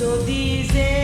So these days.